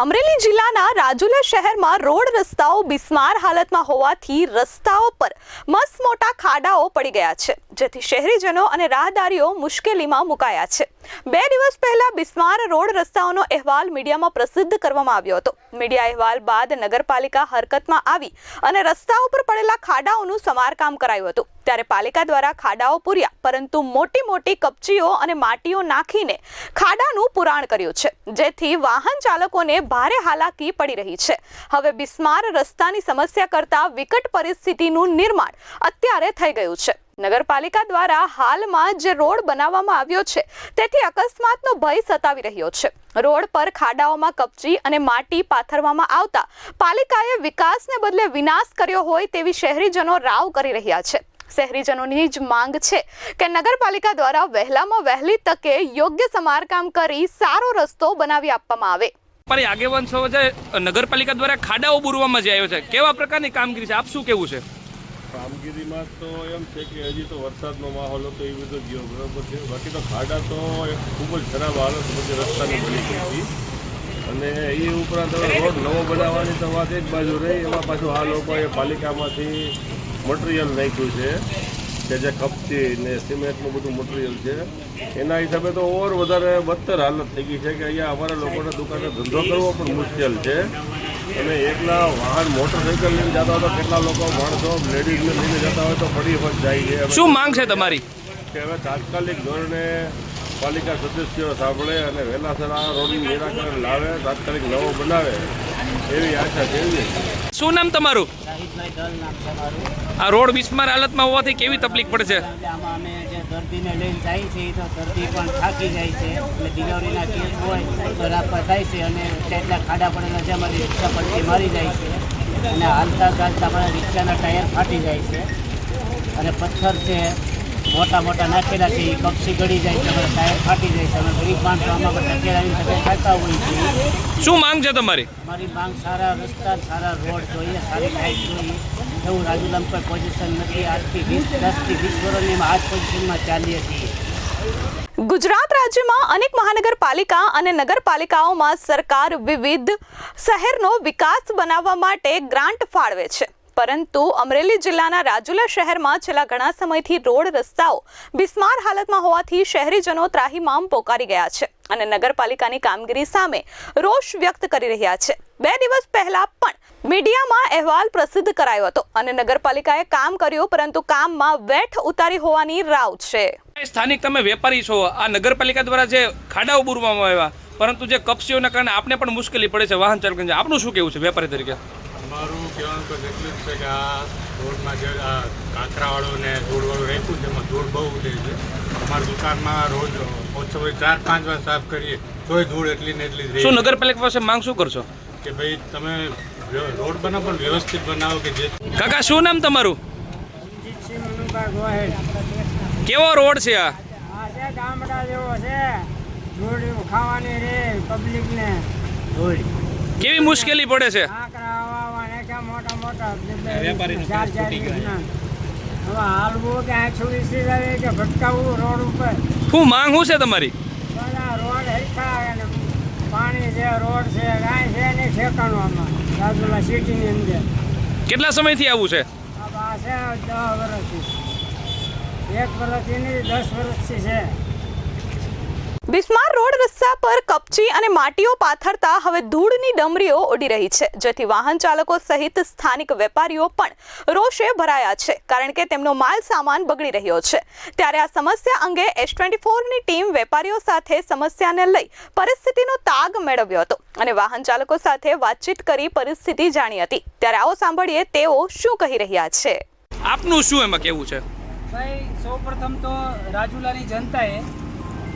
અમરેલી જિલ્લાના રાજુલા શહેરમાં રોડ રસ્તાઓ બિસ્માર હાલતમાં હોવાથી રસ્તાઓ પર મસ્ત મોટા ખાડાઓ પડી ગયા છે, જેથી શહેરીજનો અને રાહદારીઓ મુશ્કેલીમાં મુકાયા છે. બે દિવસ પહેલા બિસ્માર રોડ રસ્તાઓનો અહેવાલ મીડિયામાં પ્રસિદ્ધ કરવામાં આવ્યો હતો. મીડિયા અહેવાલ બાદ નગરપાલિકા હરકતમાં આવી અને રસ્તાઓ પર પડેલા ખાડાઓનું સમારકામ કરાયું હતું. ત્યારે પાલિકા દ્વારા ખાડાઓ પૂર્યા, પરંતુ મોટી મોટી કપચીઓ અને માટીઓ નાખીને ખાડાનું પુરાણ કર્યું છે. જેથી વાહન ચાલકોને ભારે હાલાકી પડી રહી છે. હવે બિસ્માર રસ્તાની સમસ્યા કરતા વિકટ પરિસ્થિતિનું નિર્માણ અત્યારે થઈ ગયું છે. નગરપાલિકા દ્વારા હાલમાં જે રોડ બનાવવામાં આવ્યો છે, તેથી અકસ્માતનો ભય સતાવી રહ્યો છે. રોડ પર ખાડાઓમાં કપચી અને માટી પાથરવામાં આવતા પાલિકાએ વિકાસને બદલે વિનાશ કર્યો હોય તેવી શહેરીજનો રાવ કરી રહ્યા છે. શહેરીજનોની જ માંગ છે કે નગરપાલિકા દ્વારા વહેલામાં વહેલી તકે યોગ્ય સમારકામ કરી સારો રસ્તો બનાવી આપવામાં આવે. પણ આગેવાન છો છે નગરપાલિકા દ્વારા ખાડાઓ બુરવામાં જે આવ્યો છે કેવા પ્રકારની કામગીરી છે? આપ શું કેવું છે? કામગીરીમાં તો એમ છે કે હજી તો વરસાદનો માહોલ હતો એ બધો ગયો બરાબર છે. બાકી તો ખાડા તો ખૂબ જ ખરાબ હાલત બધી રસ્તાની બની ગઈ હતી. અને એ ઉપરાંત હવે રોડ નવો બનાવવાની તો વાત એક બાજુ રહી એમાં પાછું આ લોકોએ પાલિકામાંથી મટીરિયલ નાખ્યું છે કે જે કપચી ને સિમેન્ટનું બધું મટીરિયલ છે એના હિસાબે તો ઓર વધારે બદતર હાલત થઈ ગઈ છે કે અહીંયા અમારા લોકોને દુકાને ધંધો કરવો પણ મુશ્કેલ છે. અને એકલા વાહન મોટરસાઇકલ લઈને જતા હોય તો કેટલા લોકો માણસો લેડીઝને લઈને જતા હોય તો પડી પણ જાય છે. શું માંગ છે તમારી? કે હવે તાત્કાલિક ધોરણે પાલિકા સદસ્યો સાંભળે અને વહેલાસર આ રોડનું નિરાકરણ લાવે તાત્કાલિક નવો બનાવે એવી આશા કેવી શું નામ તમારું. આ રોડ બિસ્માર હાલતમાં હોવાથી કેવી તકલીફ પડે છે? આમાં અમે જે દર્દીને લઈને જાય છે તો દર્દી પણ થાકી જાય છે. એટલે ડિલિવરીના કેસ હોય તો રાપા થાય છે અને કેટલા ખાડા પડેલા છે, અમારી રિક્ષા પરથી મારી જાય છે. અને હાલતા ચાલતા અમારા રિક્ષાના ટાયર ફાટી જાય છે. અને પથ્થર છે મોટા મોટા નાખેલા છે એ કપસી ગળી જાય છે ટાયર ફાટી જાય છે અમે ગરીબ માણસો આમાં બધા કેળાવીને બધા ખાતા હોય છે. શું માંગ છે તમારી? મારી માંગ સારા રસ્તા સારા રોડ જોઈએ સારી લાઇટ જોઈએ. એવું રાજુલામ કોઈ પોઝિશન નથી. આજથી વીસ દસથી વીસ વર્ષની અમે આ જ પોઝિશનમાં ચાલીએ છીએ. ગુજરાત રાજ્યમાં અનેક મહાનગરપાલિકા અને નગરપાલિકાઓમાં સરકાર વિવિધ શહેરનો વિકાસ બનાવવા માટે ગ્રાન્ટ ફાળવે છે. પરંતુ અમરેલી જિલ્લાના રાજુલા શહેરમાં છેલ્લા ઘણા સમયથી રોડ રસ્તાઓ બિસ્માર હાલતમાં હોવાથી શહેરીજનો ત્રાહીમામ પોકારી ગયા છે અને નગરપાલિકાની કામગીરી સામે રોષ વ્યક્ત કરી રહ્યા છે. બે દિવસ પહેલા પણ મીડિયામાં અહેવાલ પ્રસિદ્ધ કરાયો હતો અને નગરપાલિકાએ કામ કર્યું, પરંતુ કામમાં વેઠ ઉતારી હોવાની રાવ છે. સ્થાનિક તમે વેપારી છો. આ નગરપાલિકા દ્વારા જે ખાડાઓ બુરવામાં આવ્યા, પરંતુ જે કપસીઓના કારણે આપને પણ મુશ્કેલી પડે છે વાહન ચાલકોને આપનું શું કેવું છે વેપારી તરીકે? મારું કહેવાનું તો એટલું જ છે કે આ રોડમાં જે આ કાંકરાવાળું ને ધૂળવાળું રાખ્યું છે એમાં ધૂળ બહુ ઉડે છે. અમારી દુકાનમાં રોજ ઓછો ચાર પાંચ વાર સાફ કરીએ તોય ધૂળ એટલી ને એટલી જ શું. નગરપાલિકા પાસે માંગ શું કરશો? કે ભાઈ તમે રોડ બનાવો પણ વ્યવસ્થિત બનાવો કે જે કાકા શું નામ તમારું? કેવો રોડ છે આ? આ ગામડા જેવો છે. ધૂળ ખાવાની રે પબ્લિકને કેવી મુશ્કેલી પડે છે? શું માંગ શું છે તમારી? બધા રોડ હેઠા અને પાણી છે રોડ છે કાંઈ છે નહીં ઠેકાણું આમાં સિટીની અંદર. કેટલા સમયથી આવું છે? આ છે દસ વર્ષથી એક વર્ષથી દસ વર્ષથી છે. બિસ્માર રોડ રસ્તા પર કપચી અને માટીઓ પાથરતા હવે ધૂળની ડમરીઓ ઉડી રહી છે. જેથી વાહન ચાલકો સહિત સ્થાનિક વેપારીઓ પણ રોષે ભરાયા છે કારણ કે તેમનો માલ સામાન બગડી રહ્યો છે. ત્યારે આ સમસ્યા અંગે એસ ટ્વેન્ટી ફોરની ટીમ વેપારીઓ સાથે સમસ્યાને લઈ પરિસ્થિતિનો તાગ મેળવ્યો હતો અને વાહન ચાલકો સાથે વાતચીત કરી પરિસ્થિતિ જાણી હતી. ત્યારે આવો સાંભળીએ તેઓ શું કહી રહ્યા છે. આપનું શું એમાં કેવું છે? ભાઈ સૌપ્રથમ તો રાજુલાની જનતાએ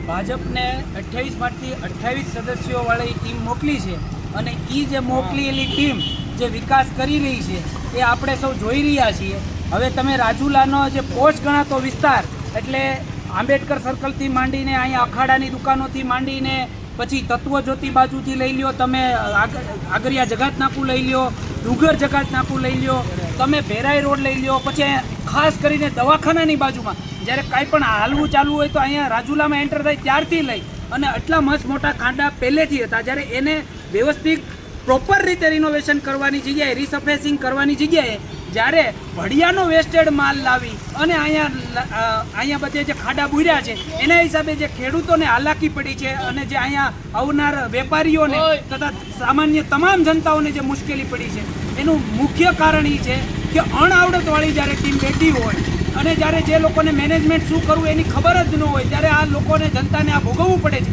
ભાજપને અઠ્યાવીસમાંથી અઠ્યાવીસ સદસ્યોવાળી ટીમ મોકલી છે અને એ જે મોકલેલી ટીમ જે વિકાસ કરી રહી છે, એ આપણે સૌ જોઈ રહ્યા છીએ. હવે તમે રાજુલાનો જે પોસ્ટ ગણાતો વિસ્તાર, એટલે આંબેડકર સર્કલથી માંડીને અહીંયા અખાડાની દુકાનોથી માંડીને પછી તત્વજ્યોતિ બાજુથી લઈ લ્યો, તમે આગ- આગરિયા જગાત નાકું લઈ લ્યો, ડુંગર જગાત નાકું લઈ લ્યો, તમે ભેરાઈ રોડ લઈ લ્યો, પછી ખાસ કરીને દવાખાનાની બાજુમાં જ્યારે કાંઈ પણ હાલવું ચાલુ હોય તો અહીંયા રાજુલામાં એન્ટર થાય ત્યારથી લઈ અને આટલા મસ્ત મોટા ખાંડા પહેલેથી હતા. જ્યારે એને વ્યવસ્થિત પ્રોપર રીતે રિનોવેશન કરવાની જગ્યાએ રિસફેસિંગ કરવાની જગ્યાએ જ્યારે ભડિયાનો વેસ્ટેડ માલ લાવી અને અહીંયા અહીંયા બધે જે ખાડા બુર્યા છે એના હિસાબે જે ખેડૂતોને હાલાકી પડી છે અને જે અહીંયા આવનાર વેપારીઓને તથા સામાન્ય તમામ જનતાઓને જે મુશ્કેલી પડી છે એનું મુખ્ય કારણ એ છે કે અણઆવડતવાળી જ્યારે ટીમ બેઠી હોય અને જ્યારે જે લોકોને મેનેજમેન્ટ શું કરવું એની ખબર જ ન હોય, ત્યારે આ લોકોને જનતાને આ ભોગવવું પડે છે.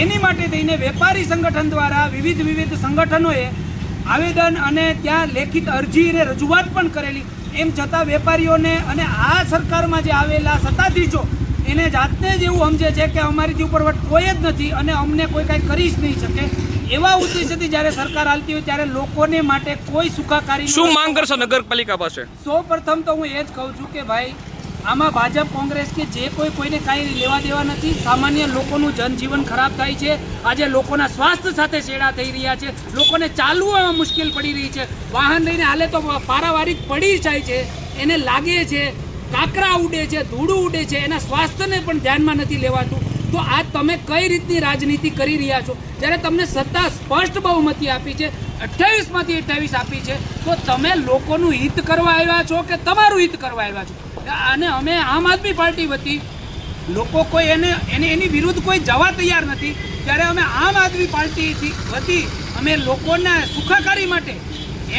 એની માટે થઈને વેપારી સંગઠન દ્વારા વિવિધ વિવિધ સંગઠનોએ આવેદન અને ત્યાં લેખિત અરજી અને રજૂઆત પણ કરેલી. એમ છતાં વેપારીઓને અને આ સરકારમાં જે આવેલા સત્તાધીશો, એને જાતને જ એવું સમજે છે કે અમારીથી ઉપર કોઈ જ નથી અને અમને કોઈ કાંઈ કરી જ નહીં શકે. એવા ઉદ્દેશ્યથી જ્યારે સરકાર હાલતી હોય ત્યારે લોકોને માટે કોઈ સુખાકારી શું માંગ કરશો નગરપાલિકા પાસે? સૌ પ્રથમ તો હું એ જ કહું છું કે ભાઈ આમાં ભાજપ કોંગ્રેસ કે જે કોઈ કોઈને કાંઈ લેવા દેવા નથી. સામાન્ય લોકોનું જનજીવન ખરાબ થાય છે. આજે લોકોના સ્વાસ્થ્ય સાથે છેડા થઈ રહ્યા છે. લોકોને ચાલવું મુશ્કેલ પડી રહી છે. વાહન લઈને હાલે તો પારાવારિક પડી જાય છે. એને લાગે છે કાકરા ઉડે છે ધૂળું ઉડે છે. એના સ્વાસ્થ્યને પણ ધ્યાનમાં નથી લેવાતું. તો આ તમે કઈ રીતની રાજનીતિ કરી રહ્યા છો? જ્યારે તમને સત્તા સ્પષ્ટ બહુમતી આપી છે, અઠ્યાવીસમાંથી અઠ્યાવીસ આપી છે, તો તમે લોકોનું હિત કરવા આવ્યા છો કે તમારું હિત કરવા આવ્યા છો? અને અમે આમ આદમી પાર્ટી વતી લોકો કોઈ એને એને, એની વિરુદ્ધ કોઈ જવા તૈયાર નથી. ત્યારે અમે આમ આદમી પાર્ટીથી વતી અમે લોકોના સુખાકારી માટે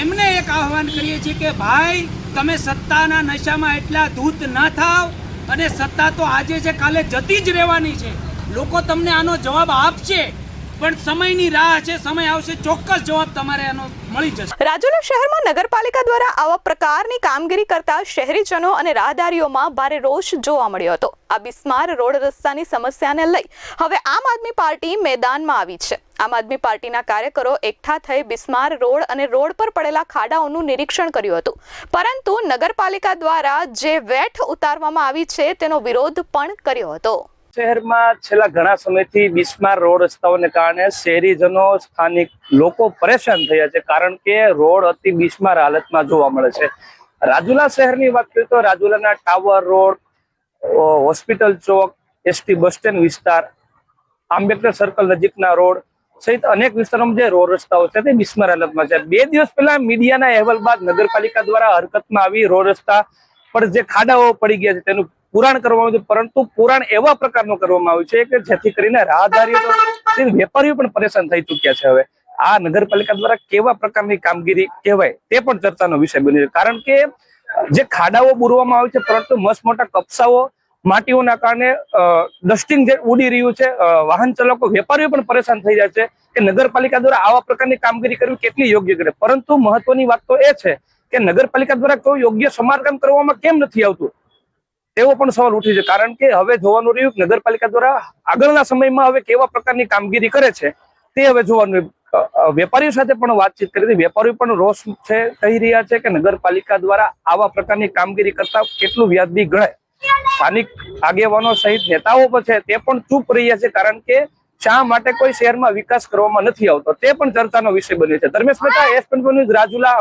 એમને એક આહવાન કરીએ છીએ કે ભાઈ, તમે સત્તાના નશામાં એટલા ધૂત ન થાવ અને સત્તા તો આજે છે, કાલે જતી જ રહેવાની છે. લોકો તમને આનો જવાબ આપશે. પણ સમયની રાહ સમય આવશે, ચોક્કસ જવાબ તમારે રાજુલા શહેરમાં નગરપાલિકા દ્વારા આવા પ્રકારની કામગીરી કરતા શહેરીજનો અને રાહદારીઓમાં ભારે રોષ જોવા મળ્યો હતો. આ બિસ્માર રોડ રસ્તાની સમસ્યાને લઈ હવે આમ આદમી પાર્ટી મેદાનમાં આવી છે. આમ આદમી પાર્ટીના કાર્યકરો એકઠા થઈ બિસ્માર રોડ અને રોડ પર પડેલા ખાડાઓનું નિરીક્ષણ કર્યું હતું. પરંતુ નગરપાલિકા દ્વારા જે વેઠ ઉતારવામાં આવી છે, તેનો વિરોધ પણ કર્યો હતો. શહેરમાં છેલ્લા ઘણા સમયથી બિસ્માર રોડ રસ્તાઓને કારણે શહેરીજનો, સ્થાનિક લોકો પરેશાન થયા છે કારણ કે રોડ અતિ બિસ્માર હાલતમાં જોવા મળે છે. રાજુલા શહેરની વાત કરીએ તો રાજુલાના ટાવર રોડ હોસ્પિટલ ચોક એસટી બસ સ્ટેન્ડ વિસ્તાર, આંબેડકર સર્કલ નજીકના રોડ સહિત અનેક વિસ્તારોમાં જે રોડ રસ્તાઓ છે તે બિસ્માર હાલતમાં છે. બે દિવસ પહેલા મીડિયાના અહેવાલ બાદ નગરપાલિકા દ્વારા હરકતમાં આવી રોડ રસ્તા પર જે ખાડાઓ પડી ગયા છે તેનું પુરાણ કરવામાં આવ્યું છે, પરંતુ પુરાણ એવા પ્રકારનું કરવામાં આવ્યું છે કે જેથી કરીને રાહદારીઓ વેપારીઓ પણ પરેશાન થઈ ચુક્યા છે હવે. આ નગરપાલિકા દ્વારા કેવા પ્રકારની કામગીરી કહેવાય તે પણ ચર્ચાનો વિષય બની છે. કારણ કે જે ખાડાઓ બુરવામાં આવે છે, પરંતુ મસ્ત મોટા કપસાઓ માટીઓના કારણે ડસ્ટિંગ જે ઉડી રહ્યું છે વાહન ચાલકો, વેપારીઓ પણ પરેશાન થઈ જાય છે કે નગરપાલિકા દ્વારા આવા પ્રકારની કામગીરી કરવી કેટલી યોગ્ય કરે પરંતુ મહત્વની વાત તો એ છે કે નગરપાલિકા દ્વારા કોઈ યોગ્ય સમારકામ કરવામાં કેમ નથી આવતું? તેવો પણ સવાલ ઉઠી છે. કારણ કે હવે જોવાનું રહ્યું નગરપાલિકા દ્વારા આગળના સમયમાં હવે કેવા પ્રકારની કામગીરી કરે છે તે હવે જોવાનું વેપારીઓ સાથે પણ વાતચીત કરી હતી. વેપારીઓ પણ રોષ છે, કહી રહ્યા છે કે નગરપાલિકા દ્વારા આવા પ્રકારની કામગીરી કરતા કેટલું વ્યાજબી ગણાય. સ્થાનિક આગેવાનો સહિત નેતાઓ પણ છે, તે પણ ચૂપ રહ્યા છે કારણ કે શા માટે કોઈ શહેરમાં વિકાસ કરવામાં નથી આવતો તે પણ ચર્ચાનો વિષય બન્યો છે. Dharmesh Mehta, S twenty Rajula